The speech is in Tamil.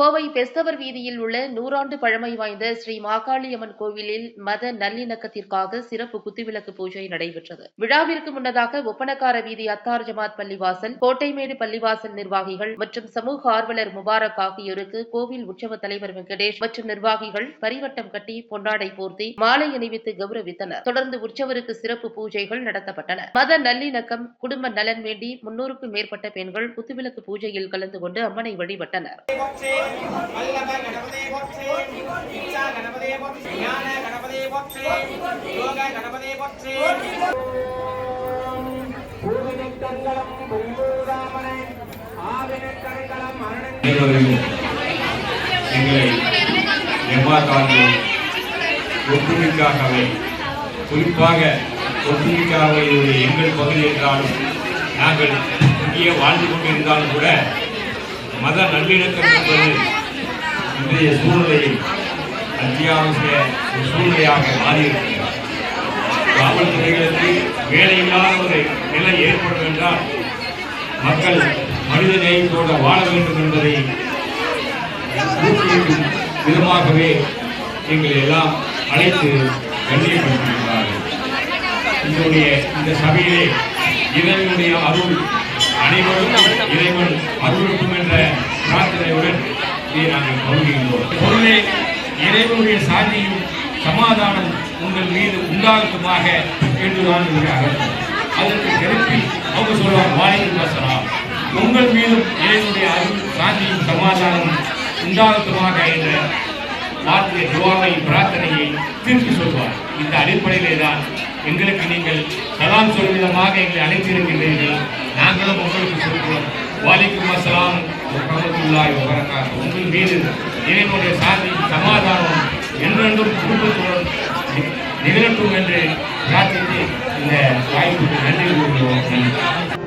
கோவை பெஸ்தவர் வீதியில் உள்ள நூறாண்டு பழமை வாய்ந்த ஸ்ரீ மாகாளியம்மன் கோவிலில் மத நல்லிணக்கத்திற்காக சிறப்பு குத்துவிளக்கு பூஜை நடைபெற்றது. விழாவிற்கு முன்னதாக ஒப்பனக்கார வீதி அத்தார் ஜமாத் பள்ளிவாசல் கோட்டைமேடு பள்ளிவாசல் நிர்வாகிகள் மற்றும் சமூக ஆர்வலர் முபாரக் ஆகியோருக்கு கோவில் உற்சவ தலைவர் வெங்கடேஷ் மற்றும் நிர்வாகிகள் பரிவட்டம் கட்டி பொன்னாடை போர்த்தி மாலை அணிவித்து கௌரவித்தனர். தொடர்ந்து உற்சவருக்கு சிறப்பு பூஜைகள் நடத்தப்பட்டன. மத நல்லிணக்கம் குடும்ப நலன் வேண்டி முன்னூறுக்கும் மேற்பட்ட பெண்கள் குத்துவிளக்கு பூஜையில் கலந்து கொண்டு அம்மனை வழிபட்டனர். வல்லப கணபதி போற்றி இச்சா ஞான யோக எங்களை எவ்வாறு ஒற்றுமைக்காகவே குறிப்பாக ஒற்றுமைக்காகவே எங்கள் பகுதி என்றாலும் நாங்கள் இங்கே வாழ்ந்து கொண்டிருந்தாலும் கூட மத நல்லிணக்கம் என்பது இன்றைய சூழ்நிலையில் அத்தியாவசிய ஒரு சூழ்நிலையாக மாறியிருக்கிறது. காவல்துறைகளுக்கு வேலையில்லாத ஒரு நிலை ஏற்படும் என்றால் மக்கள் மனித நேயத்தோடு வாழ வேண்டும் என்பதை ஊக்குவிக்கும் விதமாகவே எங்களை எல்லாம் அழைத்து கண்ணியப்படுத்தியிருக்கிறார்கள். இதனுடைய இந்த சபையிலே இதனுடைய அருள் அனைவருக்கும் இறைவன் அருளுக்கும் என்ற பிரார்த்தனையுடன் இதை நாங்கள் பகுதியின்றோம் பொருளே இறைவனுடைய சாந்தியும் சமாதானம் உங்கள் மீது உண்டாகட்டுமாக என்றுதான் இருக்கிறார்கள் அதற்கு திருப்பி அவங்க சொல்லுவார் வாயில் வசலாம் உங்கள் மீதும் இறைவனுடைய அருள் சாந்தியும் சமாதானம் உண்டாகட்டுமாக என்ற வார்த்தையை துவாவை பிரார்த்தனையை திருப்பி சொல்வார். இந்த அடிப்படையிலே தான் எங்களுக்கு நீங்கள் சலாம் சொல்லும் விதமாக எங்களை அழைத்திருக்கின்றீர்கள். நாங்களும் உங்களுக்கு சொல்கிறோம். வாலிக்கும் அஸ்லாம் வரமத்துல்லாஹி வபரகாத்துஹு உங்கள் மீது இறைவனுடைய சாதி சமாதானம் என்றென்றும் குடும்பத்துடன் நிகழட்டும் என்று பிரார்த்தித்து இந்த வாய்ப்புக்கு நன்றி கூறுகிறோம்.